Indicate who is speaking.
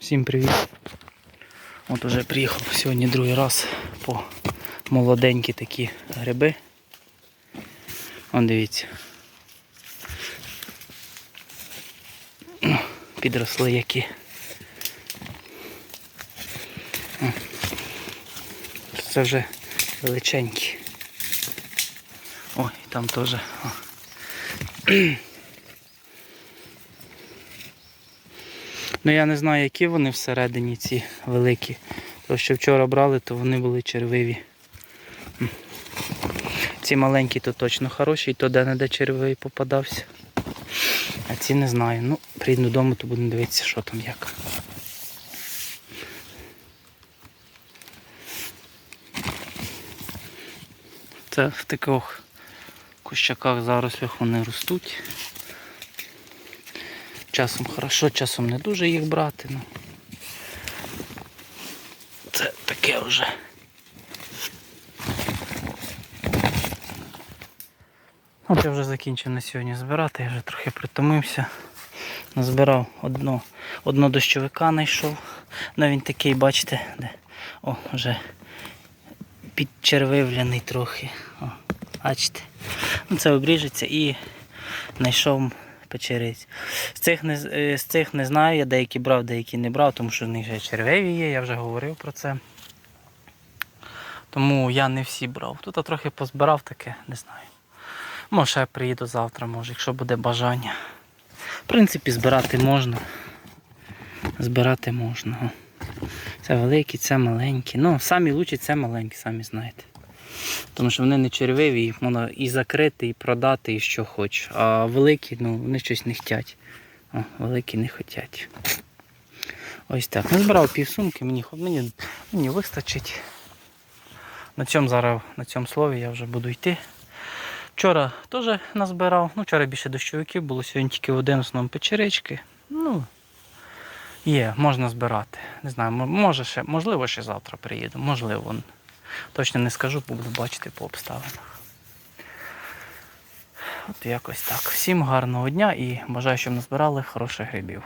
Speaker 1: Всім привіт. От уже приїхав сьогодні другий раз по молоденькі такі гриби. Вон дивіться. Ну, Підросли які. Це вже величенькі. Ой, там теж. Ну я не знаю, які вони всередині ці великі. То що вчора брали, то вони були червиві. Ці маленькі то точно хороші, то де-не-де червивий попадався. А ці не знаю. Ну, прийду додому, то будемо дивитися, що там як. Це в таких кущаках зарослях вони ростуть. Часом хорошо, часом не дуже їх брати. Ну. Це таке вже. От я вже закінчив на сьогодні збирати, я вже трохи притомився. Назбирав одно, одно дощовика знайшов. Ну він такий, бачите, де о, вже підчервивляний трохи. О, бачите. Ну, це обріжеться і знайшов печериць. З цих не, з- е, цих не знаю, я деякі брав, деякі не брав, тому що в них вже червиві є, я вже говорив про це. Тому я не всі брав. Тут я трохи позбирав таке, не знаю. Може, я приїду завтра, може, якщо буде бажання. В принципі, збирати можна. Збирати можна. Це великі, це маленькі. Ну, самі лучші це маленькі, самі знаєте. Тому що вони не червиві, їх можна і закрити, і продати, і що хоч. А великі, ну, вони щось не хочуть. О, великі не хочуть. Ось так. Назбирав півсумки, мені, мені, мені вистачить. На цьому зараз, на цьому слові я вже буду йти. Вчора теж назбирав. Ну, вчора більше дощовиків було, сьогодні тільки один основному печерички. Ну, є, можна збирати. Не знаю, може ще, можливо, ще завтра приїду, можливо. Точно не скажу, буду бачити по обставинах. От якось так. Всім гарного дня і бажаю, щоб назбирали хороших грибів.